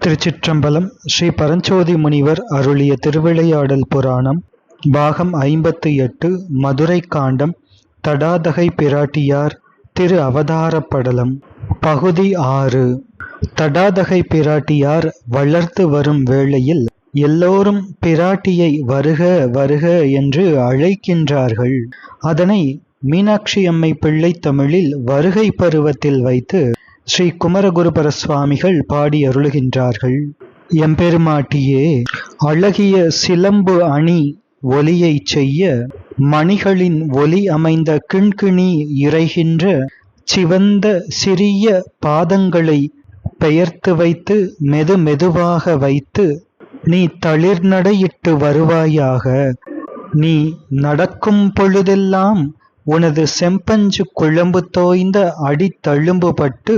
திருச்சிற்றம்பலம் ஸ்ரீ பரஞ்சோதி முனிவர் அருளிய திருவிளையாடல் புராணம் பாகம் ஐம்பத்து எட்டு மதுரை காண்டம் தடாதகை பிராட்டியார் திரு அவதாரப்படலம். பகுதி ஆறு. தடாதகை பிராட்டியார் வளர்த்து வரும் வேளையில் எல்லோரும் பிராட்டியை வருக வருக என்று அழைக்கின்றார்கள். அதனை மீனாட்சி அம்மை பிள்ளை தமிழில் வருகை பருவத்தில் வைத்து ஸ்ரீ குமரகுருபர சுவாமிகள் பாடி அருளுகின்றார்கள். எம்பெருமாட்டியே அழகிய சிலம்பு அணி ஒலியைச் செய்ய மணிகளின் ஒலி அமைந்த கிண்கிணி இறைகின்ற சிவந்த சிறிய பாதங்களை பெயர்த்து வைத்து மெது மெதுவாக வைத்து நீ தளிர்நடையிட்டு வருவாயாக. நீ நடக்கும் பொழுதெல்லாம் உனது செம்பஞ்சு குழம்பு தோய்ந்த அடித்தழும்புபட்டு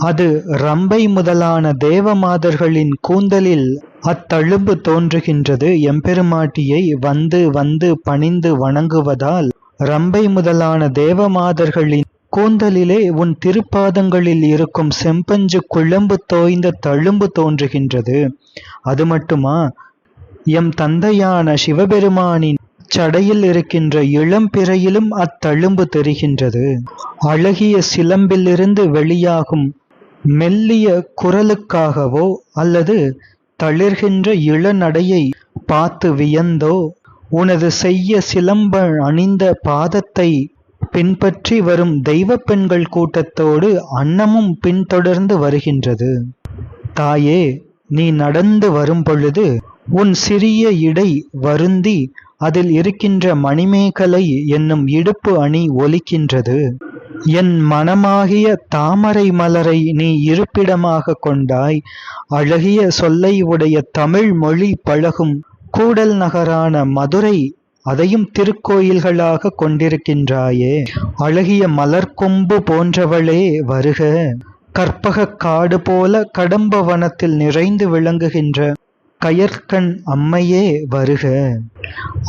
அது ரம்பை முதலான தேவமாதர்களின் கூந்தலில் அத்தழும்பு தோன்றுகின்றது. எம்பெருமாட்டியை வந்து வந்து பணிந்து வணங்குவதால் ரம்பை முதலான தேவமாதர்களின் கூந்தலிலே உன் திருப்பாதங்களில் இருக்கும் செம்பஞ்சு குழம்பு தோய்ந்த தழும்பு தோன்றுகின்றது. அது மட்டுமா? எம் தந்தையான சிவபெருமானின் சடையில் இருக்கின்ற இளம்பிறையிலும் அத்தழும்பு தெரிகின்றது. அழகிய சிலம்பிலிருந்து வெளியாகும் மெல்லிய குரலுக்காகவோ அல்லது தளிர்கின்ற இளநடையை பார்த்து வியந்தோ உனது செய்ய சிலம்ப அணிந்த பாதத்தை பின்பற்றி வரும் தெய்வ பெண்கள் கூட்டத்தோடு அன்னமும் பின்தொடர்ந்து வருகின்றது. தாயே நீ நடந்து வரும் பொழுது உன் சிறிய இடை வருந்தி அதில் இருக்கின்ற மணிமேகலை என்னும் இடுப்பு அணி ஒலிக்கின்றது. என் மனமாகிய தாமரை மலரை நீ இருப்பிடமாக கொண்டாய். அழகிய சொல்லை உடைய தமிழ் மொழி பழகும் கூடல் நகரான மதுரை அதையும் திருக்கோயில்களாக கொண்டிருக்கின்றாயே. அழகிய மலர்கொம்பு போன்றவளே வருக. கற்பக காடு போல கடம்ப வனத்தில் நிறைந்து விளங்குகின்ற கயற்கண் அம்மையே வருக.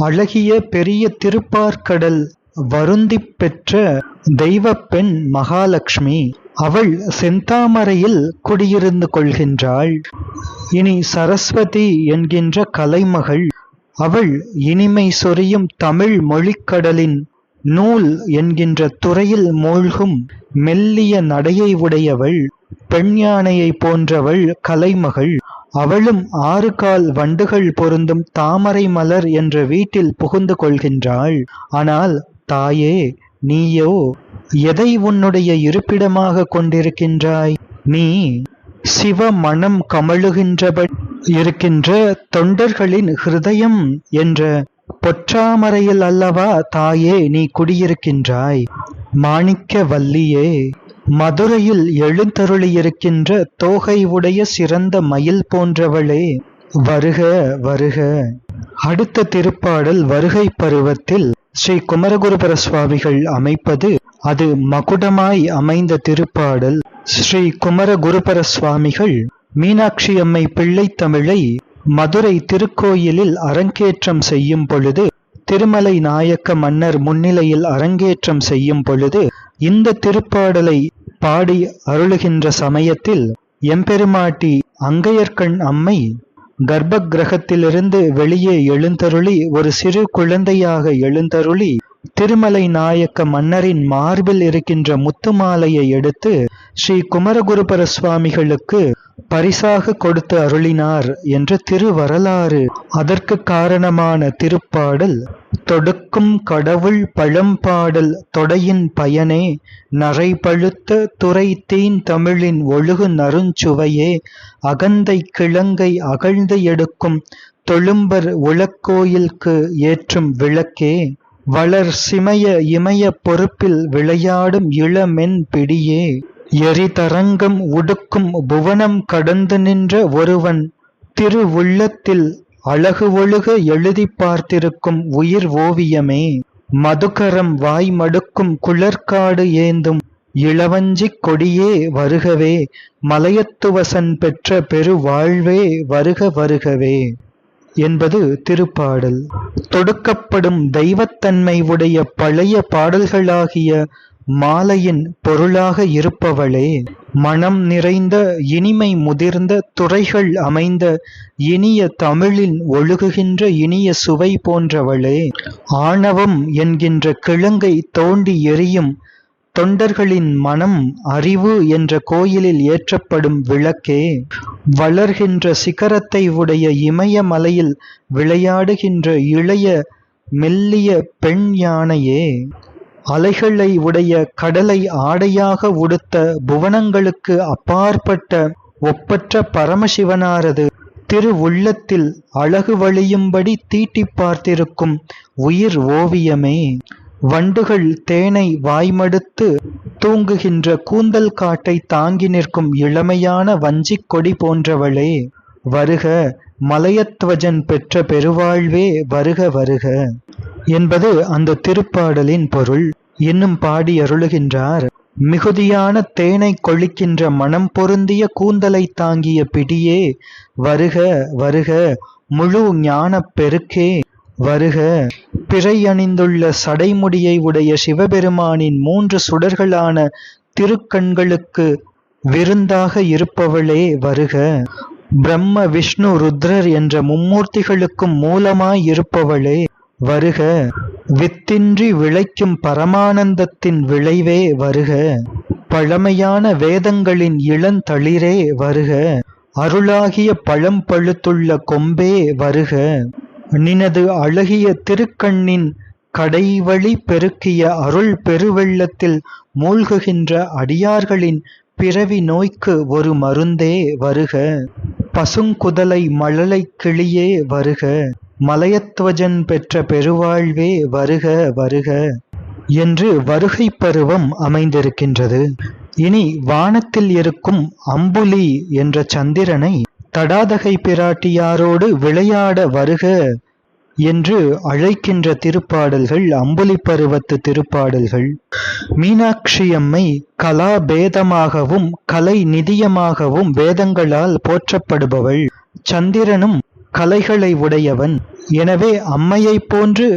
அழகிய பெரிய திருப்பார்கடல் வருந்தி பெற்ற தெய்வ பெண் மகாலட்சுமி அவள் செந்தாமரையில் குடியிருந்து கொள்கின்றாள். இனி சரஸ்வதி என்கின்ற கலைமகள் அவள் இனிமை சொரியும் தமிழ் மொழிக்கடலின் நூல் என்கின்ற துறையில் மூழ்கும் மெல்லிய நடையை உடையவள் பெண் யானையை போன்றவள் கலைமகள். அவளும் ஆறு கால் வண்டுகள் பொருந்தும் தாமரை மலர் என்ற வீட்டில் புகுந்து கொள்கின்றாள். ஆனால் தாயே நீயோ எதை உன்னுடைய இருப்பிடமாக கொண்டிருக்கின்றாய்? நீ சிவ மனம் கமழுகின்றப இருக்கின்ற தொண்டர்களின் ஹிருதயம் என்ற பொற்றாமரையில் அல்லவா தாயே நீ குடியிருக்கின்றாய்? மாணிக்க வல்லியே மதுரையில் எழுந்தருளியிருக்கின்ற தோகை உடைய சிறந்த மயில் போன்றவளே வருக வருக. அடுத்த திருப்பாடல் வருகை பருவத்தில் ஸ்ரீ குமரகுருபர சுவாமிகள் அமைப்பது. அது மகுடமாய் அமைந்த திருப்பாடல். ஸ்ரீ குமரகுருபர சுவாமிகள் மீனாட்சி அம்மை பிள்ளை தமிழை மதுரை திருக்கோயிலில் அரங்கேற்றம் செய்யும் பொழுது திருமலை நாயக்க மன்னர் முன்னிலையில் அரங்கேற்றம் செய்யும் பொழுது இந்த திருப்பாடலை பாடி அருளுகின்ற சமயத்தில் எம்பெருமாட்டி அங்கையர்கண் அம்மை கர்ப்ப கிரகத்திலிருந்து வெளியே எழுந்தருளி ஒரு சிறு குழந்தையாக எழுந்தருளி திருமலை நாயக்க மன்னரின் மார்பில் இருக்கின்ற முத்துமாலையை எடுத்து ஸ்ரீ குமரகுருபர சுவாமிகளுக்கு பரிசாக கொடுத்து அருளினார் என்ற திருவரலாறு. அதற்கு காரணமான திருப்பாடல் தொடுக்கும் கடவுள் பழம்பாடல் தொடையின் பயனே நரை பழுத்த துறை தீன் தமிழின் ஒழுகு நறுஞ்சுவையே அகந்தை கிழங்கை அகழ்ந்து எடுக்கும் தொழும்பர் உளக்கோயில்க்கு ஏற்றும் விளக்கே வளர் சிமய இமய பொறுப்பில் விளையாடும் இளமென் பிடியே. எரிதரங்கம் உடுக்கும் புவனம் கடந்து நின்ற ஒருவன் திருவுள்ளத்தில் அழகு ஒழுக எழுதி பார்த்திருக்கும் உயிர் ஓவியமே. மதுகரம் வாய் மடுக்கும் குளர்காடு ஏந்தும் இளவஞ்சிக் கொடியே வருகவே. மலையத்துவசன் பெற்ற பெருவாழ்வே வருக வருகவே. என்பது திருப்பாடல். தொடுக்கப்படும் தெய்வத்தன்மை உடைய பழைய பாடல்களாகிய மாலையின் பொருளாக இருப்பவளே மனம் நிறைந்த இனிமை முதிர்ந்த துறைகள் அமைந்த இனிய தமிழின் ஒழுகுகின்ற இனிய சுவை போன்றவளே ஆணவம் என்கின்ற கிழங்கை தோண்டி எரியும் தொண்டர்களின் மனம் அறிவு என்ற கோயிலில் ஏற்றப்படும் விளக்கே வளர்கின்ற சிகரத்தை உடைய இமயமலையில் விளையாடுகின்ற இளைய மெல்லிய பெண் யானையே. அலைகளை உடைய கடலை ஆடையாக உடுத்த புவனங்களுக்கு அப்பாற்பட்ட ஒப்பற்ற பரமசிவனாரது திரு உள்ளத்தில் அழகு வழியும்படி தீட்டிப் பார்த்திருக்கும் உயிர் ஓவியமே. வண்டுகள் தேனை வாய்மடுத்து தூங்குகின்ற கூந்தல் காட்டை தாங்கி நிற்கும் இளமையான வஞ்சிக் கொடி போன்றவளே. வருக மலையத்வஜன் பெற்ற பெருவாழ்வே வருக வருக என்பது அந்த திருப்பாடலின் பொருள். இன்னும் பாடி அருளுகின்றார் மிகுதியான தேனை கொளிக்கின்ற மனம் பொருந்திய கூந்தலை தாங்கிய பிடியே வருக வருக முழு ஞானப் பெருக்கே வருக. பிறை அணிந்துள்ள சடைமுடியை உடைய சிவபெருமானின் மூன்று சுடர்களான திருக்கண்களுக்கு விருந்தாக இருப்பவளே வருக. பிரம்ம விஷ்ணு ருத்ரர் என்ற மும்மூர்த்திகளுக்கும் மூலமாய் இருப்பவளே வருக. வித்தின்றி விளைக்கும் பரமானந்தத்தின் விளைவே வருக. பழமையான வேதங்களின் இளந்தளிரே வருக. அருளாகிய பழம் பழுத்துள்ள கொம்பே வருக. நினது அழகிய திருக்கண்ணின் கடைவழி பெருக்கிய அருள் பெருவெள்ளத்தில் மூழ்குகின்ற அடியார்களின் பிறவி நோய்க்கு ஒரு மருந்தே வருக. பசுங்குதலை மழலை கிளியே வருக. மலையத்வஜன் பெற்ற பெருவாழ்வே வருக வருக. என்று வருகை பருவம் அமைந்திருக்கின்றது. இனி வானத்தில் இருக்கும் அம்புலி என்ற சந்திரனை தடாதகை பிராட்டியாரோடு விளையாட வருக. என்று அழைக்கின்ற திருப்பாடல்கள் அம்புலி பருவத்து திருப்பாடல்கள். மீனாட்சி அம்மை கலாபேதமாகவும் கலை நிதியமாகவும் வேதங்களால் போற்றப்படுபவள். சந்திரனும் கலைகளை உடையவன். எனவே அம்மையைப் போன்று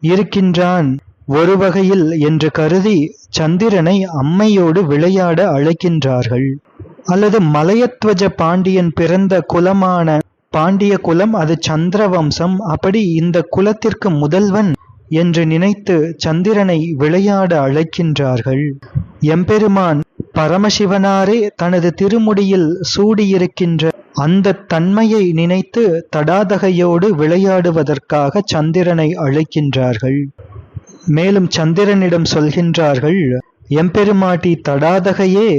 இருக்கின்றான். ஒரு வகையில் என்று கருதி சந்திரனை அம்மையோடு விளையாட அழைக்கின்றார்கள். அல்லது மலையத்வஜ பாண்டியன் பிறந்த குலமான பாண்டிய குலம் அது சந்திர வம்சம் அப்படி இந்த குலத்திற்கு முதல்வன் என்று நினைத்து சந்திரனை விளையாட அழைக்கின்றார்கள். எம்பெருமான் பரமசிவனாரே தனது திருமுடியில் சூடியிருக்கின்ற அந்த தன்மையை நினைத்து தடாதகையோடு விளையாடுவதற்காக சந்திரனை அழைக்கின்றார்கள். மேலும் சந்திரனிடம் சொல்கின்றார்கள் எம்பெருமாட்டி தடாதகையே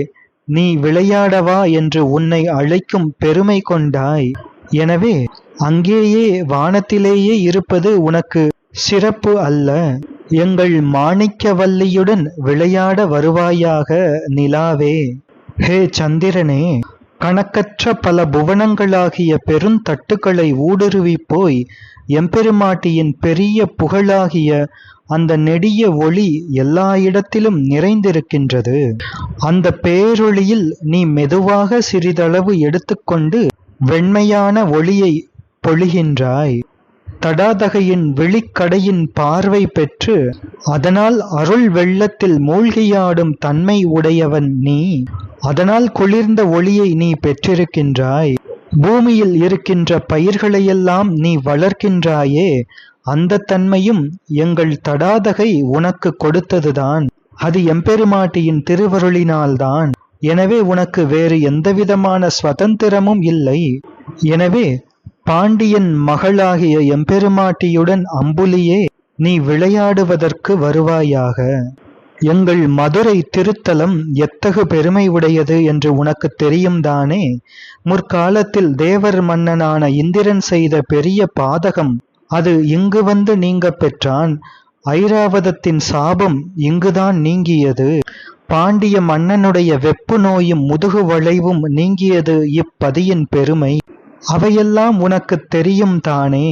நீ விளையாடவா என்று உன்னை அழைக்கும் பெருமை கொண்டாய். எனவே அங்கேயே வானத்திலேயே இருப்பது உனக்கு சிறப்பு அல்ல. எங்கள் மாணிக்கவல்லியுடன் விளையாட வருவாயாக நிலாவே. ஹே சந்திரனே கணக்கற்ற பல புவனங்களாகிய பெருந்தட்டுக்களை ஊடுருவி போய் எம்பெருமாட்டியின் பெரிய புகழாகிய அந்த நெடிய ஒளி எல்லா இடத்திலும் நிறைந்திருக்கின்றது. அந்த பேரொளியில் நீ மெதுவாக சிறிதளவு எடுத்துக்கொண்டு வெண்மையான ஒளியை பொழிகின்றாய். தடாதகையின் விழிக்கடையின் பார்வை பெற்று அதனால் அருள் வெள்ளத்தில் மூழ்கியாடும் தன்மை உடையவன் நீ. அதனால் குளிர்ந்த ஒளியை நீ பெற்றிருக்கின்றாய். பூமியில் இருக்கின்ற பயிர்களையெல்லாம் நீ வளர்க்கின்றாயே. அந்த தன்மையும் எங்கள் தடாதகை உனக்கு கொடுத்ததுதான். அது எம்பெருமாட்டியின் திருவருளினால்தான். எனவே உனக்கு வேறு எந்தவிதமான சுதந்திரமும் இல்லை. எனவே பாண்டியன் மகளாகிய எம்பெருமாட்டியுடன் அம்புலியே நீ விளையாடுவதற்கு வருவாயாக. எங்கள் மதுரை திருத்தலம் எத்தகு பெருமை உடையது என்று உனக்கு தெரியும் தானே. முற்காலத்தில் தேவர் மன்னனான இந்திரன் செய்த பெரிய பாதகம் அது இங்கு வந்து நீங்க பெற்றான். ஐராவதத்தின் சாபம் இங்குதான் நீங்கியது. பாண்டிய மன்னனுடைய வெப்பு நோயும் முதுகு வளைவும் நீங்கியது இப்பதியின் பெருமை. அவையெல்லாம் உனக்கு தெரியும் தானே.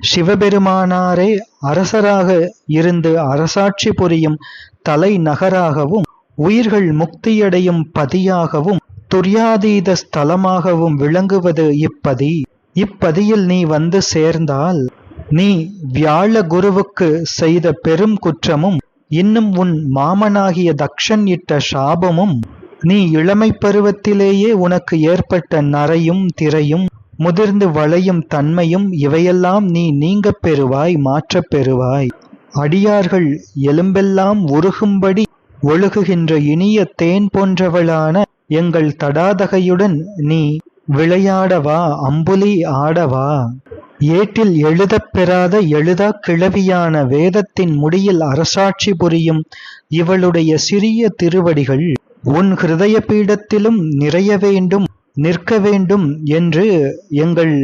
சிவபெருமானாரே அரசராக இருந்து அரசாட்சி புரியும் தலைநகராகவும் உயிர்கள் முக்தியடையும் பதியாகவும் துரியாதீத ஸ்தலமாகவும் விளங்குவது இப்பதி. இப்பதியில் நீ வந்து சேர்ந்தால் நீ வியாழ குருவுக்கு செய்த பெரும் குற்றமும் இன்னும் உன் மாமனாகிய தக்ஷன் இட்ட சாபமும் நீ இளமைப் பருவத்திலேயே உனக்கு ஏற்பட்ட நரையும் திரையும் முதிர்ந்து வளையும் தன்மையும் இவையெல்லாம் நீ நீங்கப் பெறுவாய் மாற்றப் பெறுவாய். அடியார்கள் எலும்பெல்லாம் உருகும்படி ஒழுகுகின்ற இனிய தேன் போன்றவளான எங்கள் தடாதகையுடன் நீ விளையாடவா அம்புலி ஆடவா? ஏட்டில் எழுதப் பெறாத எழுதா கிழவியான வேதத்தின் முடியில் அரசாட்சி புரியும் இவளுடைய சிறிய திருவடிகள் உன் ஹிருதய பீடத்திலும் நிறைய வேண்டும் நிற்க வேண்டும் என்று எங்கள்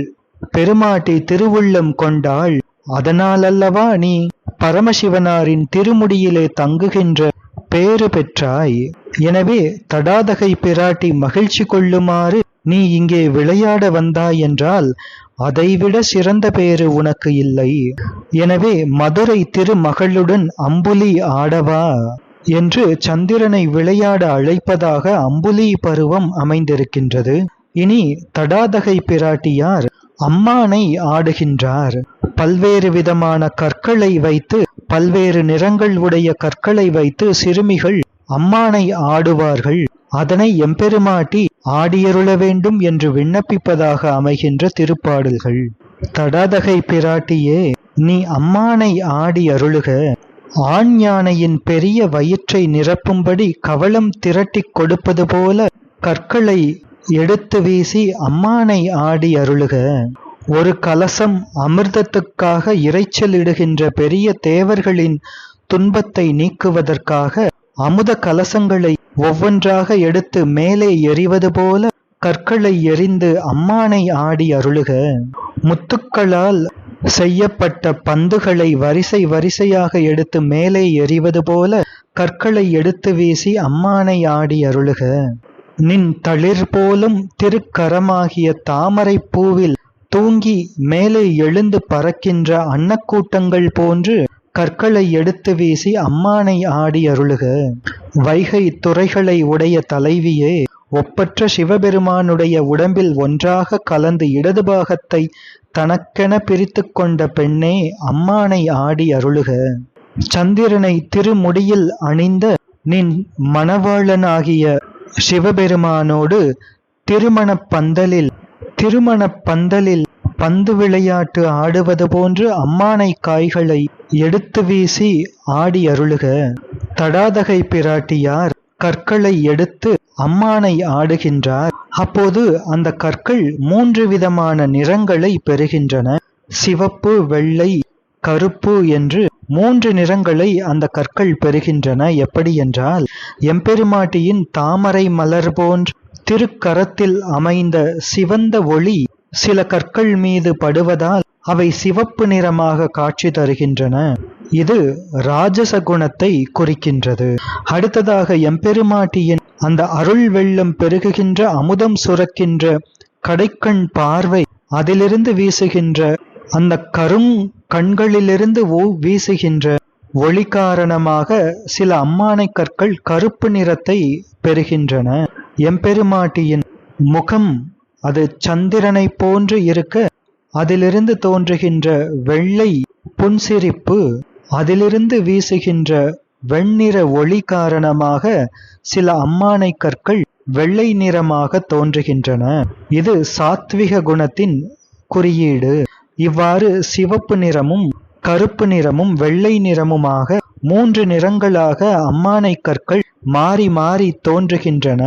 பெருமாட்டி திருவுள்ளம் கொண்டாள். அதனாலல்லவா நீ பரமசிவனாரின் திருமுடியிலே தங்குகின்ற பேறு பெற்றாய். எனவே தடாதகை பிராட்டி மகிழ்ச்சி கொள்ளுமாறு நீ இங்கே விளையாட வந்தாய் என்றால் அதைவிட சிறந்த பேறு உனக்கு இல்லை. எனவே மதுரை திருமகளுடன் அம்புலி ஆடவா? என்று சந்திரனை விளையாட அழைப்பதாக அம்புலி பருவம் அமைந்திருக்கின்றது. இனி தடாதகை பிராட்டியார் அம்மானை ஆடுகின்றார். பல்வேறு விதமான கற்களை வைத்து பல்வேறு நிறங்கள் உடைய கற்களை வைத்து சிறுமிகள் அம்மானை ஆடுவார்கள். அதனை எம்பெருமாட்டி ஆடியருள வேண்டும் என்று விண்ணப்பிப்பதாக அமைகின்ற திருப்பாடல்கள். தடாதகை பிராட்டியே நீ அம்மானை ஆடி அருளுக. ஆண் யானையின் பெரிய வயிற்றை நிரப்பும்படி கவளம் திரட்டிக் கொடுப்பது போல கற்களை எடுத்து வீசி அம்மானை ஆடி அருளுக. ஒரு கலசம் அமிர்தத்துக்காக இரைச்சலிடுகின்ற பெரிய தேவர்களின் துன்பத்தை நீக்குவதற்காக அமுத கலசங்களை ஒவ்வொன்றாக எடுத்து மேலே எறிவது போல கற்களை எறிந்து அம்மானை ஆடி அருளுக. முத்துக்களால் செய்யப்பட்ட பந்துகளை வரிசை வரிசையாக எடுத்து மேலே எறிவது போல கற்களை எடுத்து வீசி அம்மானை ஆடி அருளுக. நின் தளிர் போலும் திருக்கரமாகிய தாமரை பூவில் தூங்கி மேலே எழுந்து பறக்கின்ற அன்னக்கூட்டங்கள் போன்று கற்களை எடுத்து வீசி அம்மானை ஆடி அருளுக. வைகை துறைகளை உடைய தலைவியே ஒப்பற்ற சிவபெருமானுடைய உடம்பில் ஒன்றாக கலந்து இடது பாகத்தை தனக்கென பிரித்து கொண்ட பெண்ணே அம்மானை ஆடி அருளுக. சந்திரனை திருமுடியில் அணிந்த நின் மணவாளனாகிய சிவபெருமானோடு திருமணப் பந்தலில் திருமணப் பந்தலில் பந்து விளையாட்டு ஆடுவது போன்று அம்மானை காய்களை எடுத்து வீசி ஆடி அருளுக. தடாதகை பிராட்டியார் கற்களை எடுத்து அம்மானை ஆடுகின்றார். அப்போது அந்த கற்கள் மூன்று விதமான நிறங்களை பெறுகின்றன. சிவப்பு வெள்ளை கருப்பு என்று மூன்று நிறங்களை அந்த கற்கள் பெறுகின்றன. எப்படி என்றால் எம்பெருமாட்டியின் தாமரை மலர் போன்ற திருக்கரத்தில் அமைந்த சிவந்த ஒளி சில கற்கள் மீது படுவதால் அவை சிவப்பு நிறமாக காட்சி தருகின்றன. இது ராஜச குணத்தை குறிக்கின்றது. அடுத்ததாக எம்பெருமாட்டியின் அந்த அருள் வெள்ளம் பெருகுகின்ற அமுதம் சுரக்கின்ற கடைக்கண் பார்வை அதிலிருந்து வீசுகின்ற அந்த கரும் கண்களிலிருந்து ஓ வீசுகின்ற ஒளி காரணமாக சில அம்மானை கற்கள் கருப்பு நிறத்தை பெறுகின்றன. எம்பெருமாட்டியின் முகம் அது சந்திரனை போன்று இருக்க அதிலிருந்து தோன்றுகின்ற வெள்ளை புன்சிரிப்பு அதிலிருந்து வீசுகின்ற வெண்ணிற ஒளி காரணமாக சில அம்மானை கற்கள் வெள்ளை நிறமாக தோன்றுகின்றன. இது சாத்விக குணத்தின் குறியீடு. இவ்வாறு சிவப்பு நிறமும் கருப்பு நிறமும் வெள்ளை நிறமுமாக மூன்று நிறங்களாக அம்மானை கற்கள் மாறி மாறி தோன்றுகின்றன.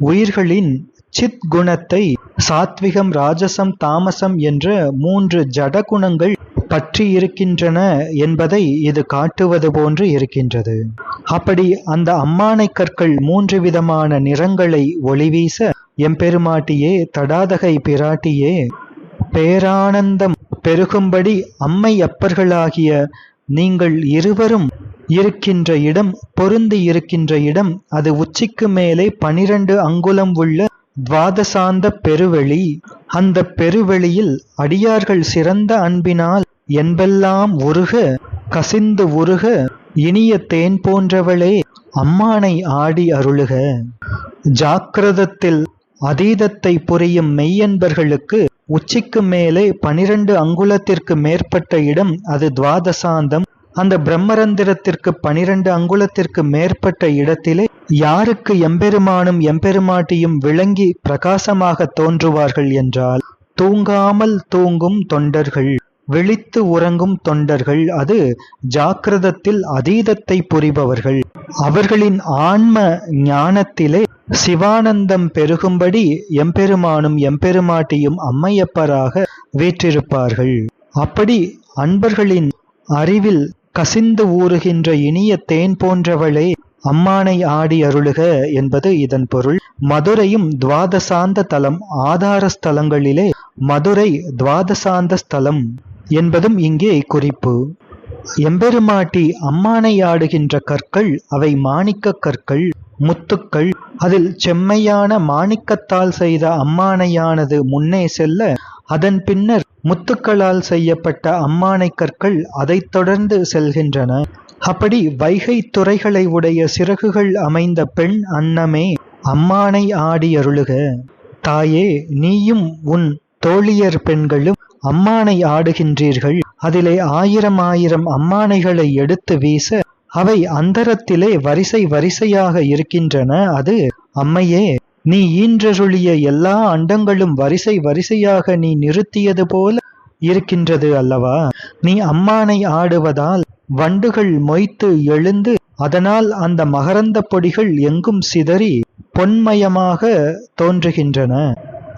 உயிர்களின் சித் குணத்தை சாத்விகம் ராஜசம் தாமசம் என்ற மூன்று ஜட குணங்கள் பற்றி இருக்கின்றன என்பதை இது காட்டுவது போன்று இருக்கின்றது. அப்படி அந்த அம்மானை கற்கள் மூன்று விதமான நிறங்களை ஒளிவீச எம்பெருமாட்டியே தடாதகை பிராட்டியே பேரானந்தம் பெருகும்படி அம்மை அப்பர்களாகிய நீங்கள் இருவரும் இருக்கின்ற இடம் பொருந்தி இருக்கின்ற இடம் அது உச்சிக்கு மேலே பனிரண்டு அங்குலம் உள்ள துவாதசாந்த பெருவெளி அந்த பெருவெளியில் அடியார்கள் சிறந்த அன்பினால் என்பெல்லாம் உருக கசிந்து உருக இனிய தேன் போன்றவளே அம்மானை ஆடி அருளுக. ஜாக்கிரதத்தில் அதீதத்தை புரியும் மெய்யன்பர்களுக்கு உச்சிக்கு மேலே பனிரண்டு அங்குலத்திற்கு மேற்பட்ட இடம் அது துவாதசாந்தம். அந்த பிரம்மரந்திரத்திற்கு பனிரெண்டு அங்குலத்திற்கு மேற்பட்ட இடத்திலே யாருக்கு எம்பெருமானும் எம்பெருமாட்டியும் விளங்கி பிரகாசமாக தோன்றுவார்கள் என்றால் தூங்காமல் தூங்கும் தொண்டர்கள் விழித்து உறங்கும் தொண்டர்கள் அது ஜாக்கிரதத்தில் அதீதத்தை புரிபவர்கள். அவர்களின் ஆன்ம ஞானத்திலே சிவானந்தம் பெருகும்படி எம்பெருமானும் எம்பெருமாட்டியும் அம்மையப்பராக வீற்றிருப்பார்கள். அப்படி அன்பர்களின் அறிவில் கசிந்து ஊறுகின்ற இனிய தேன் போன்றவளே அம்மானை ஆடி அருளுக என்பது இதன் பொருள். மதுரையும் துவாதசாந்த தலம் ஆதார ஸ்தலங்களிலே மதுரை துவாதசாந்த ஸ்தலம் என்பதும் இங்கே குறிப்பு. எம்பெருமாட்டி அம்மானை ஆடுகின்ற கற்கள் அவை மாணிக்க கற்கள் முத்துக்கள். அதில் செம்மையான மாணிக்கத்தால் செய்த அம்மானையானது முன்னே செல்ல அதன் பின்னர் முத்துக்களால் செய்யப்பட்ட அம்மானை கற்கள் அதைத் தொடர்ந்து செல்கின்றன. அப்படி வைகை துறைகளை உடைய சிறகுகள் அமைந்த பெண் அன்னமே அம்மானை ஆடி அருளுக தாயே நீயும் உன் தோழியர் பெண்களும் அம்மானை ஆடுகின்றீர்கள். அதிலே ஆயிரம் ஆயிரம் அம்மானைகளை எடுத்து வீச அவை அந்தரத்திலே வரிசை வரிசையாக இருக்கின்றன. அது அம்மையே நீ ஈன்றருளிய எல்லா அண்டங்களும் வரிசை வரிசையாக நீ நிறுத்தியது போல இருக்கின்றது அல்லவா? நீ அம்மானை ஆடுவதால் வண்டுகள் மொய்த்து எழுந்து அதனால் அந்த மகரந்த பொடிகள் எங்கும் சிதறி பொன்மயமாக தோன்றுகின்றன.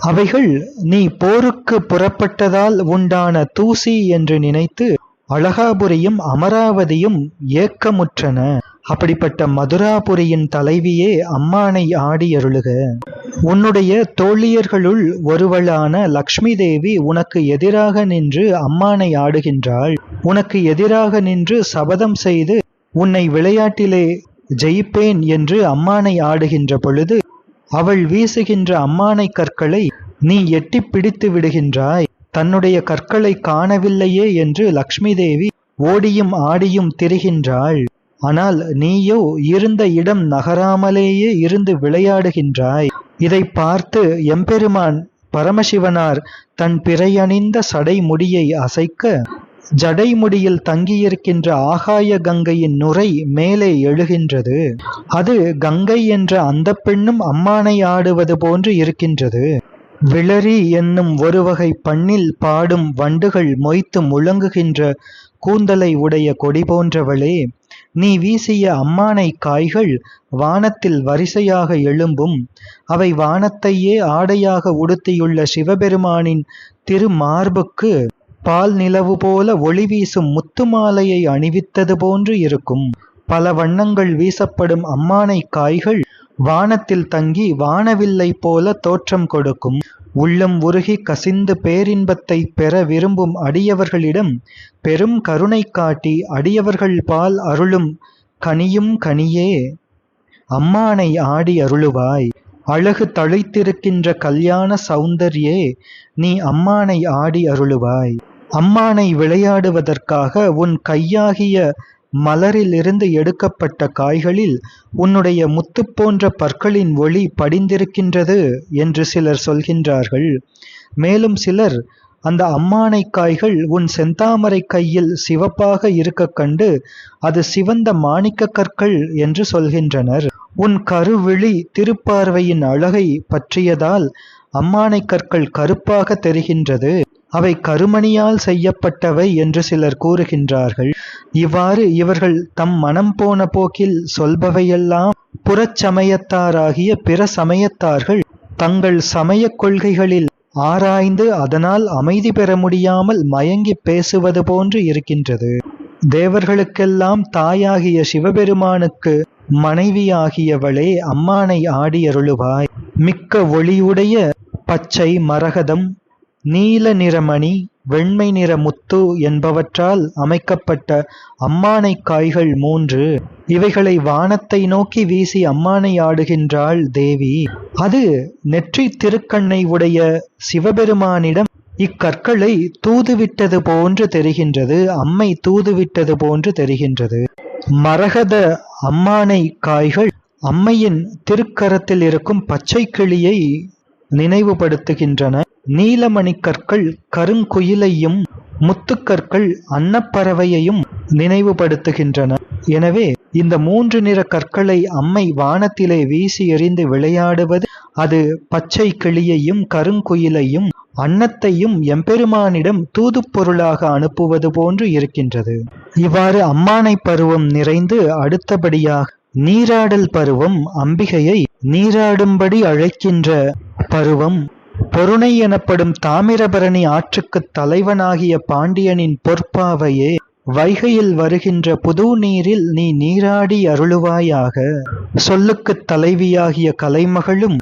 அவைகள் நீ போருக்கு புறப்பட்டதால் உண்டான தூசி என்று நினைத்து அழகாபுரியும் அமராவதியும் ஏக்கமுற்றன. அப்படிப்பட்ட மதுராபுரியின் தலைவியே அம்மானை ஆடி அருளுக. உன்னுடைய தோழியர்களுள் ஒருவளான லக்ஷ்மி தேவி உனக்கு எதிராக நின்று அம்மானை ஆடுகின்றாள். உனக்கு எதிராக நின்று சபதம் செய்து உன்னை விளையாட்டிலே ஜெயிப்பேன் என்று அம்மானை ஆடுகின்ற பொழுது அவள் வீசுகின்ற அம்மானை கற்களை நீ எட்டி பிடித்து விடுகின்றாய். தன்னுடைய கற்களை காணவில்லையே என்று லக்ஷ்மி தேவி ஓடியும் ஆடியும் திரிகின்றாள். ஆனால் நீயோ இருந்த இடம் நகராமலேயே இருந்து விளையாடுகின்றாய். இதை பார்த்து எம்பெருமான் பரமசிவனார் தன் பிறையணிந்த சடை முடியை அசைக்க ஜடைமுடியில் தங்கியிருக்கின்ற ஆகாய கங்கையின் நுரை மேலே எழுகின்றது. அது கங்கை என்ற அந்த பெண்ணும் அம்மானை ஆடுவது போன்று இருக்கின்றது. விளரி என்னும் ஒரு வகை பண்ணில் பாடும் வண்டுகள் மொய்த்து முழங்குகின்ற கூந்தலை உடைய கொடி போன்றவளே நீ வீசிய அம்மானை காய்கள் வானத்தில் வரிசையாக எழும்பும். அவை வானத்தையே ஆடையாக உடுத்தியுள்ள சிவபெருமானின் திருமார்புக்கு பால் நிலவு போல ஒளி வீசும் முத்து மாலையை அணிவித்தது போன்று இருக்கும். பல வண்ணங்கள் வீசப்படும் அம்மானை காய்கள் வானத்தில் தங்கி வானவில்லை போல தோற்றம் கொடுக்கும். உள்ளம் உருகி கசிந்து பேரின்பத்தை பெற விரும்பும் அடியவர்களிடம் பெரும் கருணை காட்டி அடியவர்கள் பால் அருளும் கனியும் கனியே. அம்மானை ஆடி அருளுவாய். அழகு தழைத்திருக்கின்ற கல்யாண சௌந்தர்யே நீ அம்மானை ஆடி அருளுவாய். அம்மானை விளையாடுவதற்காக உன் கையாகிய மலரிலிருந்து எடுக்கப்பட்ட காய்களில் உன்னுடைய முத்து போன்ற பற்களின் ஒளி படிந்திருக்கின்றது என்று சிலர் சொல்கின்றார்கள். மேலும் சிலர் அந்த அம்மானை காய்கள் உன் செந்தாமரை கையில் சிவப்பாக இருக்க கண்டு அது சிவந்த மாணிக்க கற்கள் என்று சொல்கின்றனர். உன் கருவிழி திருப்பார்வையின் அழகை பற்றியதால் அம்மானை கற்கள் கருப்பாக தெரிகின்றது. அவை கருமணியால் செய்யப்பட்டவை என்று சிலர் கூறுகின்றார்கள். இவ்வாறு இவர்கள் தம் மனம் போன போக்கில் சொல்பவையெல்லாம் புறச்சமயத்தாராகிய பிற சமயத்தார்கள் தங்கள் சமயக் கொள்கைகளில் ஆராய்ந்து அதனால் அமைதி பெற முடியாமல் மயங்கி பேசுவது போன்று இருக்கின்றது. தேவர்களுக்கெல்லாம் தாயாகிய சிவபெருமானுக்கு மனைவியாகியவளே அம்மானை ஆடியருளுவாய். மிக்க ஒளியுடைய பச்சை மரகதம் நீல நிறமணி வெண்மை நிற முத்து என்பவற்றால் அமைக்கப்பட்ட அம்மானை காய்கள் மூன்று. இவைகளை வானத்தை நோக்கி வீசி அம்மானை ஆடுகின்றாள் தேவி. அது நெற்றி திருக்கண்ணை உடைய சிவபெருமானிடம் இக்கற்களை தூதுவிட்டது போன்று தெரிகின்றது அம்மை தூதுவிட்டது போன்று தெரிகின்றது. மரகத அம்மானை காய்கள் அம்மையின் திருக்கரத்தில் இருக்கும் பச்சை கிளியை நினைவுபடுத்துகின்றன. நீலமணிக்கற்கள் கருங்குயிலையும் முத்துக்கற்கள் அன்னப்பறவையையும் நினைவுபடுத்துகின்றன. எனவே இந்த மூன்று நிற கற்களை அம்மை வானத்திலே வீசி எறிந்து விளையாடுவது அது பச்சை கிளியையும் கருங்குயிலையும் அன்னத்தையும் எம்பெருமானிடம் தூதுப்பொருளாக அனுப்புவது போன்று இருக்கின்றது. இவ்வாறு அம்மானை பருவம் நிறைந்து அடுத்தபடியாக நீராடல் பருவம் அம்பிகையை நீராடும்படி அழைக்கின்ற பருவம் பொருணை எனப்படும் தாமிரபரணி ஆற்றுக்குத் தலைவனாகிய பாண்டியனின் பொற்பாவையே வைகையில் வருகின்ற புது நீரில் நீ நீராடி அருளுவாயாக. சொல்லுக்குத் தலைவியாகிய கலைமகளும்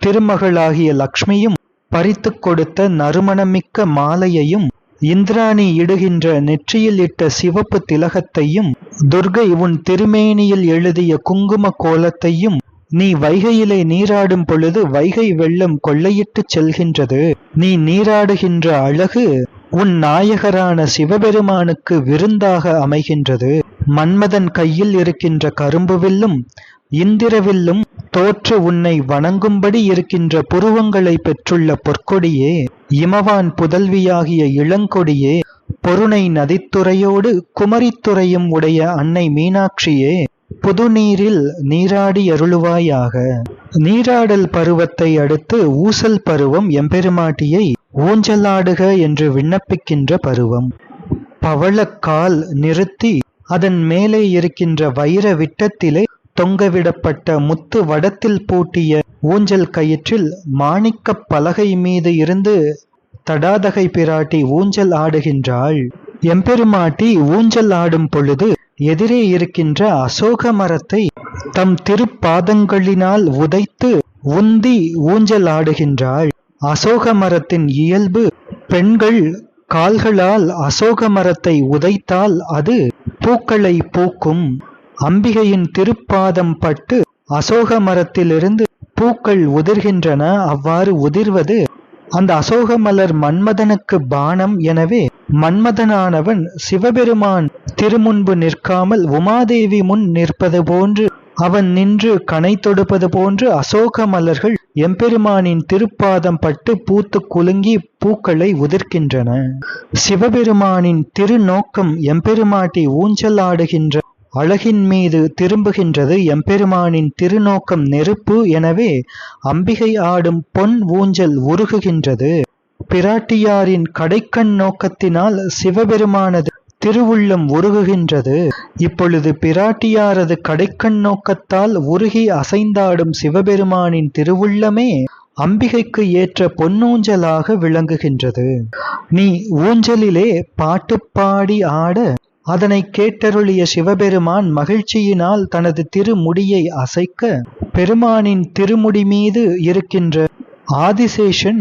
திருமகளாகிய லக்ஷ்மியும் பறித்துக் கொடுத்த நறுமணமிக்க மாலையையும் இந்திராணி இடுகின்ற நெற்றியில் இட்ட சிவப்பு திலகத்தையும் துர்கை உன் திருமேனியில் எழுதிய குங்கும கோலத்தையும் நீ வைகையிலே நீராடும் பொழுது வைகை வெள்ளம் கொள்ளையிட்டுச் செல்கின்றது. நீ நீராடுகின்ற அழகு உன் நாயகரான சிவபெருமானுக்கு விருந்தாக அமைகின்றது. மன்மதன் கையில் இருக்கின்ற கரும்பு வில்லும் இந்திரவில்லும் தோற்று உன்னை வணங்கும்படி இருக்கின்ற புருவங்களை பெற்றுள்ள பொற்கொடியே இமவான் புதல்வியாகிய இளங்கொடியே பொருணை நதித்துறையோடு குமரித்துறையும் உடைய அன்னை மீனாட்சியே புதுநீரில் நீராடி அருளுவாயாக. நீராடல் பருவத்தை அடுத்து ஊசல் பருவம் எம்பெருமாட்டியை ஊஞ்சலாடுக என்று விண்ணப்பிக்கின்ற பருவம். பவளக்கால் நிறுத்தி அதன் மேலே இருக்கின்ற வைர விட்டத்திலே தொங்கவிடப்பட்ட முத்து வடத்தில் பூட்டிய ஊஞ்சல் கயிற்றில் மாணிக்கப் பலகை மீது இருந்து தடாதகை பிராட்டி ஊஞ்சல் ஆடுகின்றாள். எம்பெருமாட்டி ஊஞ்சல் ஆடும் பொழுது எதிரே இருக்கின்ற அசோக மரத்தை தம் திருப்பாதங்களினால் உதைத்து உந்தி ஊஞ்சல் ஆடுகின்றாள் அசோக மரத்தின் இயல்பு பெண்கள் கால்களால் அசோக மரத்தை உதைத்தால் அது பூக்களை பூக்கும். அம்பிகையின் திருப்பாதம் பட்டு அசோக மரத்திலிருந்து பூக்கள் உதிர்கின்றன. அவ்வாறு உதிர்வது அந்த அசோக மலர் மன்மதனுக்கு பானம். எனவே மன்மதனானவன் சிவபெருமான் திருமுன்பு நிற்காமல் உமாதேவி முன் நிற்பது போன்று அவன் நின்று கனை தொடுப்பது போன்று அசோக மலர்கள் எம்பெருமானின் திருப்பாதம் பட்டு பூத்து குலுங்கி பூக்களை உதிர்க்கின்றன. சிவபெருமானின் திருநோக்கம் எம்பெருமாட்டி ஊஞ்சல் ஆடுகின்ற அழகின் மீது திரும்புகின்றது. எம்பெருமானின் திருநோக்கம் நெருப்பு எனவே அம்பிகை ஆடும் பொன் ஊஞ்சல் உருகுகின்றது. பிராட்டியாரின் கடைக்கண் நோக்கத்தினால் சிவபெருமானது திருவுள்ளம் உருகுகின்றது. இப்பொழுது பிராட்டியாரது கடைக்கண் நோக்கத்தால் உருகி அசைந்தாடும் சிவபெருமானின் திருவுள்ளமே அம்பிகைக்கு ஏற்ற பொன்னூஞ்சலாக விளங்குகின்றது. நீ ஊஞ்சலிலே பாட்டு பாடி ஆட அதனை கேட்டருளிய சிவபெருமான் மகிழ்ச்சியினால் தனது திருமுடியை அசைக்க பெருமானின் திருமுடி மீது இருக்கின்ற ஆதிசேஷன்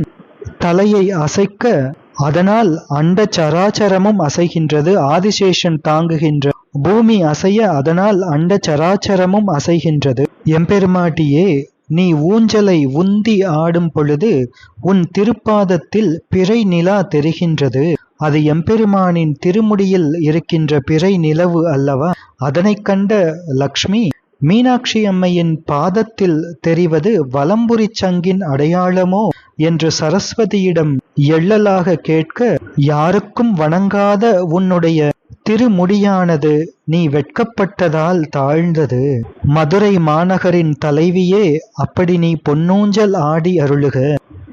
தலையை அசைக்க அதனால் அண்ட சராச்சரமும் அசைகின்றது ஆதிசேஷன் தாங்குகின்ற பூமி அசைய அதனால் அண்ட சராச்சரமும் அசைகின்றது. எம்பெருமாட்டியே நீ ஊஞ்சலை உந்தி ஆடும் பொழுது உன் திருப்பாதத்தில் பிறை நிலா தெரிகின்றது. அது எம்பெருமானின் திருமுடியில் இருக்கின்ற பிறை நிலவு அல்லவா? அதனைக் கண்ட லக்ஷ்மி மீனாட்சி அம்மையின் பாதத்தில் தெரிவது வலம்புரி சங்கின் அடையாளமோ? என்று சரஸ்வதியிடம் எள்ளலாக கேட்க யாருக்கும் வணங்காத உன்னுடைய திருமுடியானது நீ வெட்கப்பட்டதால் தாழ்ந்தது. மதுரை மாநகரின் தலைவியே அப்படி நீ பொன்னூஞ்சல் ஆடி அருளுக.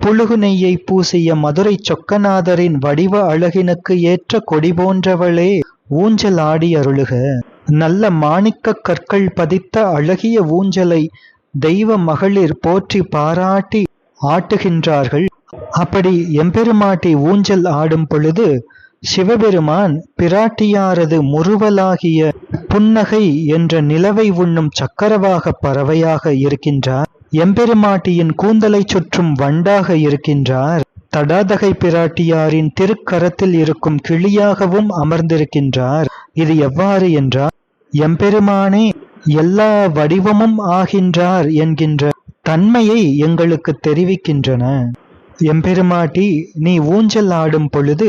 புழுகு நெய்யை பூசிய மதுரை சொக்கநாதரின் வடிவ அழகினுக்கு ஏற்ற கொடி போன்றவளே ஊஞ்சல் ஆடி அருளுக. நல்ல மாணிக்க கற்கள் பதித்த அழகிய ஊஞ்சலை தெய்வ மகளிர் போற்றி பாராட்டி ஆட்டுகின்றார்கள். அப்படி எம்பெருமாட்டி ஊஞ்சல் ஆடும் பொழுது சிவபெருமான் பிராட்டியாரது முறுவலாகிய புன்னகை என்ற நிலவை உண்ணும் சக்கரவாக பறவையாக இருக்கின்றார். எம்பெருமாட்டியின் கூந்தலை சுற்றும் வண்டாக இருக்கின்றார். தடாதகை பிராட்டியாரின் திருக்கரத்தில் இருக்கும் கிளியாகவும் அமர்ந்திருக்கின்றார். இது எவ்வாறு என்றார் எம்பெருமானே எல்லா வடிவமும் ஆகின்றார் என்கின்ற தன்மையை எங்களுக்கு தெரிவிக்கின்றன. எம்பெருமாட்டி நீ ஊஞ்சல் ஆடும் பொழுது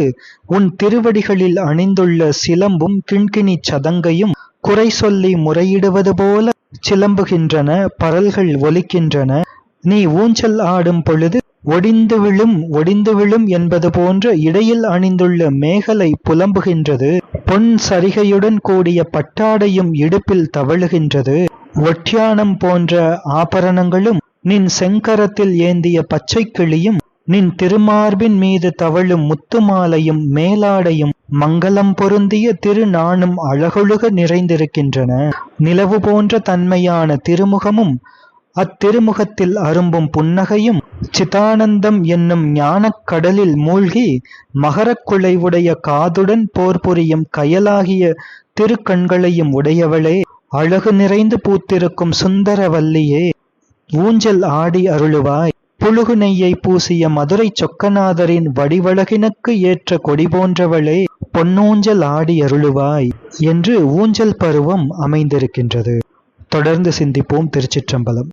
உன் திருவடிகளில் அணிந்துள்ள சிலம்பும் கிண்கிணி சதங்கையும் குறை சொல்லி முறையிடுவது போல சிலம்புகின்றன பரல்கள் ஒலிக்கின்றன. நீ ஊஞ்சல் ஆடும் பொழுது ஒடிந்து விழும் ஒடிந்து விழும் என்பது போன்ற இடையில் அணிந்துள்ள மேகலை புலம்புகின்றது. பொன் சரிகையுடன் கூடிய பட்டாடையும் இடுப்பில் தவழுகின்றது. ஒட்டியானம் போன்ற ஆபரணங்களும் நின் செங்கரத்தில் ஏந்திய பச்சை கிளியும் நின் திருமார்பின் மீது தவழும் முத்துமாலையும் மேலாடையும் மங்களம் பொருந்திய திருநாணும் அழகொழுக நிறைந்திருக்கின்றன. நிலவு போன்ற தன்மையான திருமுகமும் அத்திருமுகத்தில் அரும்பும் புன்னகையும் சிதானந்தம் என்னும் ஞானக் கடலில் மூழ்கி மகரக் குலைவுடைய காதுடன் போர் புரியும் கயலாகிய திருக்கண்களையும் உடையவளே அழகு நிறைந்து பூத்திருக்கும் சுந்தரவல்லியே. ஊஞ்சல் ஆடி அருளுவாய். புழுகு நெய்யை பூசிய மதுரை சொக்கநாதரின் வடிவழகினுக்கு ஏற்ற கொடி போன்றவளே பொன்னூஞ்சல் ஆடி அருளுவாய் என்று ஊஞ்சல் பருவம் அமைந்திருக்கின்றது. தொடர்ந்து சிந்திப்போம் திருச்சிற்றம்பலம்.